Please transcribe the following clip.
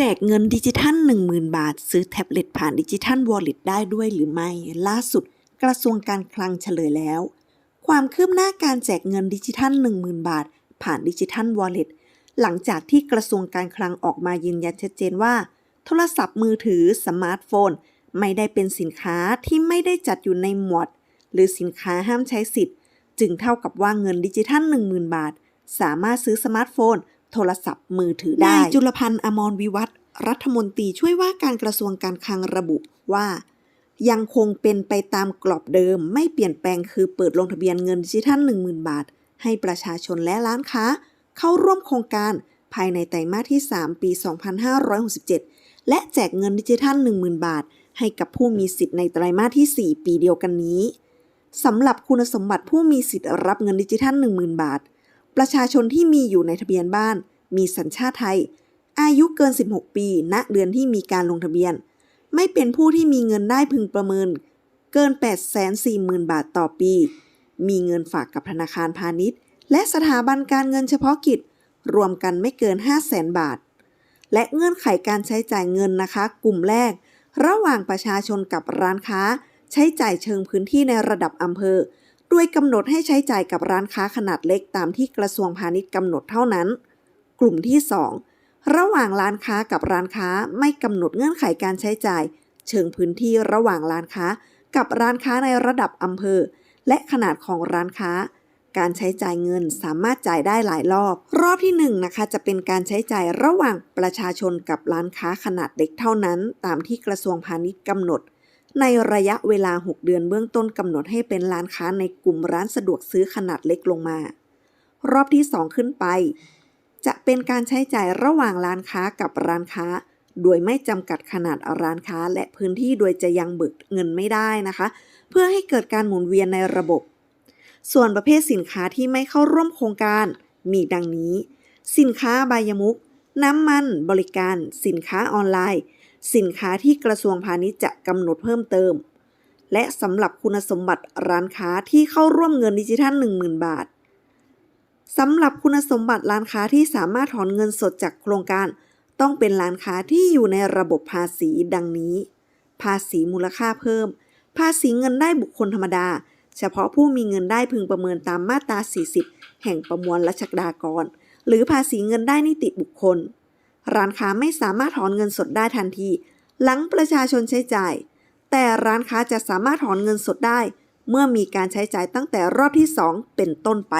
แจกเงินดิจิทัล 10,000 บาท ซื้อแท็บเล็ตผ่านดิจิทัลวอลเล็ตได้ด้วยหรือไม่ ล่าสุดกระทรวงการคลังเฉลยแล้ว ความคืบหน้าการแจกเงินดิจิทัล 10,000 บาท ผ่านดิจิทัลวอลเล็ตหลังจากที่กระทรวงการคลังออกมายืนยันชัดเจนว่า โทรศัพท์มือถือสมาร์ทโฟน ไม่ได้เป็นสินค้าที่ไม่ได้จัดอยู่ในหมวด หรือสินค้าห้ามใช้สิทธิ์ จึงเท่ากับว่าเงินดิจิทัล 10,000 บาท สามารถซื้อสมาร์ทโฟน โทรศัพท์มือถือได้นายจุลพันธ์อมรวิวัฒน์รัฐมนตรีช่วยว่าการกระทรวงการคลังระบุว่า ยังคงเป็นไปตามกรอบเดิม ไม่เปลี่ยนแปลงคือเปิดลงทะเบียนเงินดิจิทัล 10,000 บาท ให้ประชาชนและร้านค้า เข้าร่วมโครงการภายในไตรมาสที่ 3 ปี 2567 และแจกเงินดิจิทัล 10,000 บาท ให้กับผู้มีสิทธิ์ในไตรมาสที่ 4 ปีเดียวกันนี้สำหรับคุณสมบัติผู้มีสิทธิ์รับเงินดิจิทัล 10,000 บาท ประชาชนที่มีอยู่ในทะเบียนบ้าน มีสัญชาติไทย อายุเกิน 16 ปี ณ เดือนที่มีการลงทะเบียน ไม่เป็นผู้ที่มีเงินได้พึงประเมิน เกิน 840,000 บาทต่อปี มีเงินฝากกับธนาคารพาณิชย์ และสถาบันการเงินเฉพาะกิจ รวมกันไม่เกิน 500,000 บาท และเงื่อนไขการใช้จ่ายเงินนะคะ กลุ่มแรก ระหว่างประชาชนกับร้านค้า ใช้จ่ายเชิงพื้นที่ในระดับอำเภอ โดยกำหนดให้ใช้จ่ายกับร้านค้าขนาดเล็กตามที่กระทรวงพาณิชย์กำหนดเท่านั้น กลุ่มที่ 2 ระหว่างร้านค้ากับร้านค้าไม่กำหนดเงื่อนไขการใช้จ่าย เชิงพื้นที่ระหว่างร้านค้า กับร้านค้าในระดับอำเภอ และขนาดของร้านค้า การใช้จ่ายเงินสามารถจ่ายได้หลายรอบ รอบที่1นงนะคะจะเป็นการใช้จ่ายระหว่างประชาชนกับร้านค้าขนาดเล็กเท่านั้น ตามที่กระทรวงพาณิชย์กำหนด ในระยะเวลา 6 เดือนเบื้องต้นกำหนดให้เป็นร้านค้าในกลุ่มร้านสะดวกซื้อขนาดเล็กลงมา รอบที่ 2 ขึ้นไป จะเป็นการใช้จ่ายระหว่างร้านค้ากับร้านค้า โดยไม่จำกัดขนาดร้านค้าและพื้นที่โดยจะยังเบิกเงินไม่ได้นะคะ เพื่อให้เกิดการหมุนเวียนในระบบ ส่วนประเภทสินค้าที่ไม่เข้าร่วมโครงการ มีดังนี้ สินค้าใบายมุก น้ำมัน บริการ สินค้าออนไลน์ สินค้าที่กระทรวงพาณิชย์จะกำหนดเพิ่มเติม และสำหรับคุณสมบัติร้านค้าที่เข้าร่วมเงินดิจิทัล 10,000 บาทสำหรับคุณสมบัติร้านค้าที่สามารถถอนเงินสดจากโครงการ ต้องเป็นร้านค้าที่อยู่ในระบบภาษีดังนี้ ภาษีมูลค่าเพิ่ม ภาษีเงินได้บุคคลธรรมดา เฉพาะผู้มีเงินได้พึงประเมินตามมาตรา 40 แห่งประมวลรัชดากร หรือภาษีเงินได้นิติบุคคล ร้านค้าไม่สามารถถอนเงินสดได้ทันที หลังประชาชนใช้จ่าย แต่ร้านค้าจะสามารถถอนเงินสดได้ เมื่อมีการใช้จ่ายตั้งแต่รอบที่ 2 เป็นต้นไป